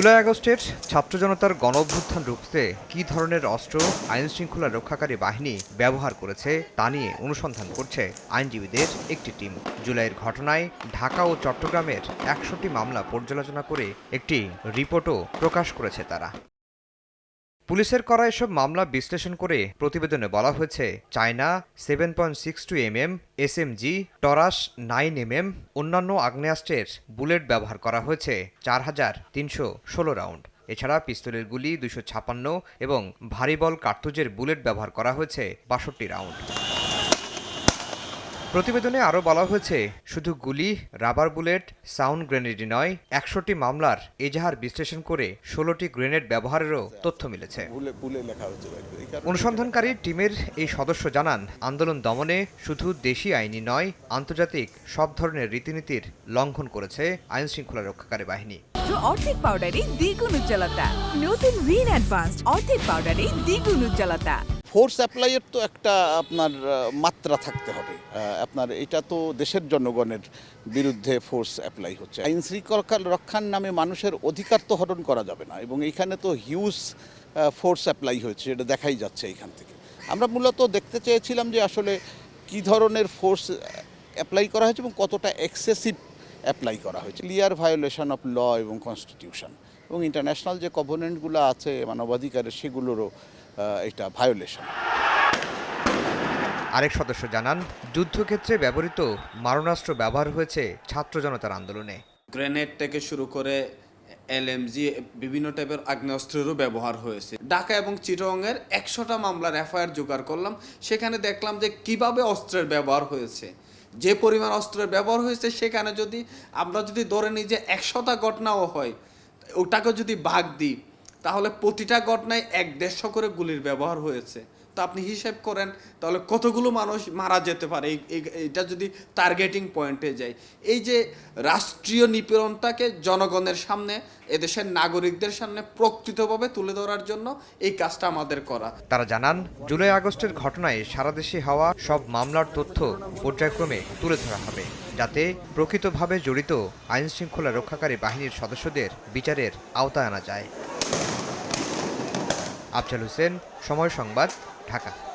জুলাই আগস্টের ছাত্র জনতার গণ অভ্যুত্থান রুখতে কী ধরনের অস্ত্র, আইনশৃঙ্খলা রক্ষাকারী বাহিনী ব্যবহার করেছে তা নিয়ে অনুসন্ধান করছে আইনজীবীদের একটি টিম। জুলাইয়ের ঘটনায় ঢাকা ও চট্টগ্রামের একশোটি মামলা পর্যালোচনা করে একটি রিপোর্টও প্রকাশ করেছে তারা। পুলিশের করা এসব মামলা বিশ্লেষণ করে প্রতিবেদনে বলা হয়েছে, China seven point six two M M S M G Taurus nine M M অন্যান্য আগ্নেয়াস্ত্রের বুলেট ব্যবহার করা হয়েছে চার হাজার তিনশো ষোলো রাউন্ড। এছাড়া পিস্তলের গুলি দুশো ছাপান্ন এবং ভারী বল কার্তুজের বুলেট ব্যবহার করা হয়েছে বাষট্টি রাউন্ড। প্রতিবেদনে আরও বলা হয়েছে শুধু গুলি রাবার বুলেট সাউন্ড গ্রেনেডই নয় একশোটি মামলার এজাহার বিশ্লেষণ করে ষোলোটি গ্রেনেড ব্যবহারেরও তথ্য মিলেছে। অনুসন্ধানকারী টিমের এই সদস্য জানান আন্দোলন দমনে শুধু দেশি আইনি নয় আন্তর্জাতিক সব ধরনের রীতিনীতির লঙ্ঘন করেছে আইন শৃঙ্খলা রক্ষাকারী বাহিনী। অর্ধেক পাউডারে দ্বিগুণ উজ্জ্বলতা। নতুন রিন অ্যাডভান্সড অর্ধেক পাউডারে দ্বিগুণ উজ্জ্বলতা। ফোর্স অ্যাপ্লাইয়ের তো একটা আপনার মাত্রা থাকতে হবে। আপনার এটা তো দেশের জনগণের বিরুদ্ধে ফোর্স অ্যাপ্লাই হচ্ছে। আইন শৃঙ্খলা রক্ষার নামে মানুষের অধিকার তো হরণ করা যাবে না এবং এইখানে তো হিউজ ফোর্স অ্যাপ্লাই হয়েছে এটা দেখাই যাচ্ছে এখান থেকে। আমরা মূলত দেখতে চেয়েছিলাম যে আসলে কি ধরনের ফোর্স অ্যাপ্লাই করা হয়েছে এবং কতটা এক্সেসিভ অ্যাপ্লাই করা হয়েছে। ক্লিয়ার ভায়োলেশন অফ ল এবং কনস্টিটিউশন এবং ইন্টারন্যাশনাল যে কভনেন্টগুলো আছে, মানবাধিকারের, সেগুলোরও এটা ভায়োলেশন আরেক সদস্য জানান যুদ্ধক্ষেত্রে ব্যবহৃত মারণাস্ত্র ব্যবহার হয়েছে ছাত্র জনতার আন্দোলনে। গ্রেনেড থেকে শুরু করে এলএমজি বিভিন্ন টাইপের আগ্নেয়াস্ত্রেরও ব্যবহার হয়েছে। ঢাকা এবং চিটংয়ের একশোটা মামলার এফআইআর জোগাড় করলাম। সেখানে দেখলাম যে কীভাবে অস্ত্রের ব্যবহার হয়েছে। যে পরিমাণ অস্ত্রের ব্যবহার হয়েছে সেখানে যদি আমরা যদি ধরে নিই যে একশোটা ঘটনাও হয় ওটাকে যদি ভাগ দিই তাহলে প্রতিটা ঘটনায় এক দেড়শো করে গুলির ব্যবহার হয়েছে। তো আপনি হিসেব করেন, তাহলে কতগুলো মানুষ মারা যেতে পারে? এটা যদি টার্গেটিং পয়েন্টে যায়। এই যে রাষ্ট্রীয় নিপীড়নটাকে জনগণের সামনে, এদেশের নাগরিকদের সামনে প্রকৃতভাবে তুলে ধরার জন্য এই কাজটা আমাদের করা। তারা জানান, জুলাই আগস্টের ঘটনায় সারা দেশে হওয়া সব মামলার তথ্য পর্যায়ক্রমে তুলে ধরা হবে, যাতে প্রকৃতভাবে জড়িত আইন শৃঙ্খলা রক্ষাকারী বাহিনীর সদস্যদের বিচারের আওতায় আনা যায়। আফজাল হোসেন সময় সংবাদ ঢাকা।